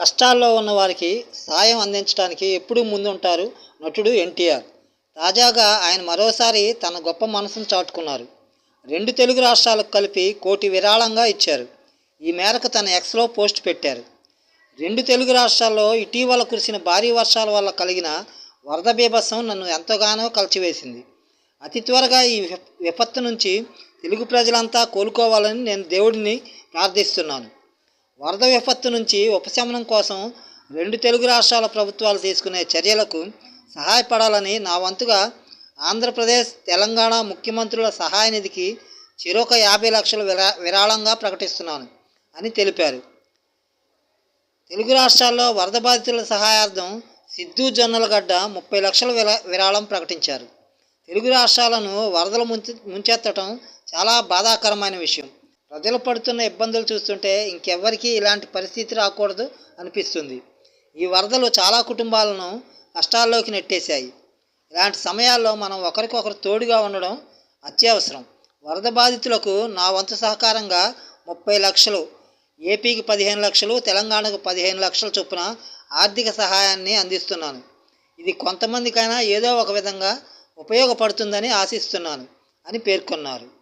కష్టాల్లో ఉన్న వారికి సాయం అందించడానికి ఎప్పుడూ ముందుంటారు నటుడు ఎన్టీఆర్. తాజాగా ఆయన మరోసారి తన గొప్ప మనసును చాటుకున్నారు. రెండు తెలుగు రాష్ట్రాలకు కలిపి కోటి విరాళంగా ఇచ్చారు. ఈ మేరకు తన ఎక్స్లో పోస్ట్ పెట్టారు. రెండు తెలుగు రాష్ట్రాల్లో ఇటీవల కురిసిన భారీ వర్షాల వల్ల కలిగిన వరద బీభత్సం నన్ను ఎంతగానో కలిచివేసింది. అతి త్వరగా ఈ విప- విపత్తు నుంచి తెలుగు ప్రజలంతా కోలుకోవాలని నేను దేవుడిని ప్రార్థిస్తున్నాను. వరద విపత్తు నుంచి ఉపశమనం కోసం రెండు తెలుగు రాష్ట్రాల ప్రభుత్వాలు తీసుకునే చర్యలకు సహాయపడాలని నా వంతుగా ఆంధ్రప్రదేశ్ తెలంగాణ ముఖ్యమంత్రుల సహాయ నిధికి చిరొక యాభై లక్షలు విరా విరాళంగా ప్రకటిస్తున్నాను అని తెలిపారు. తెలుగు రాష్ట్రాల్లో వరద బాధితుల సహాయార్థం సిద్ధు జొన్నలగడ్డ ముప్పై లక్షల విరా విరాళం ప్రకటించారు. తెలుగు రాష్ట్రాలను వరదలు ముంచె ముంచెత్తటం చాలా బాధాకరమైన విషయం. ప్రజలు పడుతున్న ఇబ్బందులు చూస్తుంటే ఇంకెవ్వరికీ ఇలాంటి పరిస్థితి రాకూడదు అనిపిస్తుంది. ఈ వరదలు చాలా కుటుంబాలను కష్టాల్లోకి నెట్టేశాయి. ఇలాంటి సమయాల్లో మనం ఒకరికొకరు తోడుగా ఉండడం అత్యవసరం. వరద బాధితులకు నా వంతు సహకారంగా ముప్పై లక్షలు ఏపీకి పదిహేను లక్షలు తెలంగాణకు పదిహేను లక్షల చొప్పున ఆర్థిక సహాయాన్ని అందిస్తున్నాను. ఇది కొంతమందికైనా ఏదో ఒక విధంగా ఉపయోగపడుతుందని ఆశిస్తున్నాను అని పేర్కొన్నారు.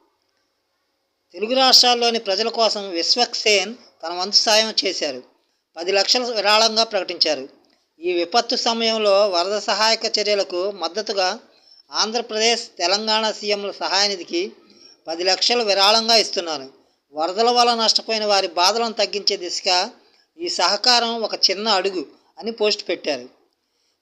తెలుగు రాష్ట్రాల్లోని ప్రజల కోసం విశ్వక్సేన్ తన వంతు సాయం చేశారు. పది లక్షల విరాళంగా ప్రకటించారు. ఈ విపత్తు సమయంలో వరద సహాయక చర్యలకు మద్దతుగా ఆంధ్రప్రదేశ్ తెలంగాణ సీఎంల సహాయనిధికి పది లక్షలు విరాళంగా ఇస్తున్నాను వరదల వల్ల నష్టపోయిన వారి బాధలను తగ్గించే దిశగా ఈ సహకారం ఒక చిన్న అడుగు అని పోస్ట్ పెట్టారు.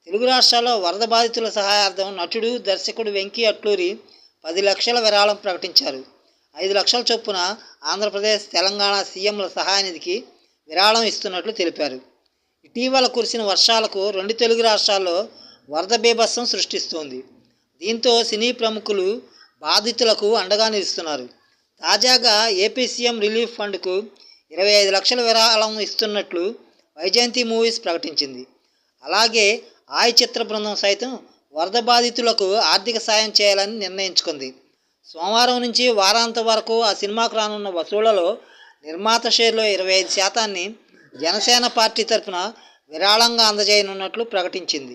తెలుగు రాష్ట్రాల్లో వరద బాధితుల సహాయార్థం నటుడు దర్శకుడు వెంకీ అట్లూరి పది లక్షల విరాళం ప్రకటించారు. ఐదు లక్షల చొప్పున ఆంధ్రప్రదేశ్ తెలంగాణ సీఎంల సహాయనిధికి విరాళం ఇస్తున్నట్లు తెలిపారు. ఇటీవల కురిసిన వర్షాలకు రెండు తెలుగు రాష్ట్రాల్లో వరద బీభత్సం సృష్టిస్తోంది. దీంతో సినీ ప్రముఖులు బాధితులకు అండగా నిలుస్తున్నారు. తాజాగా ఏపీ సీఎం రిలీఫ్ ఫండ్కు ఇరవై ఐదు లక్షల విరాళం ఇస్తున్నట్లు వైజయంతి మూవీస్ ప్రకటించింది. అలాగే ఆయ చిత్ర బృందం సైతం వరద బాధితులకు ఆర్థిక సాయం చేయాలని నిర్ణయించుకుంది. సోమవారం నుంచి వారాంత వరకు ఆ సినిమాకు రానున్న వసూళ్ళలో నిర్మాత షేర్లో ఇరవై ఐదు శాతాన్ని జనసేన పార్టీ తరఫున విరాళంగా అందజేయనున్నట్లు ప్రకటించింది.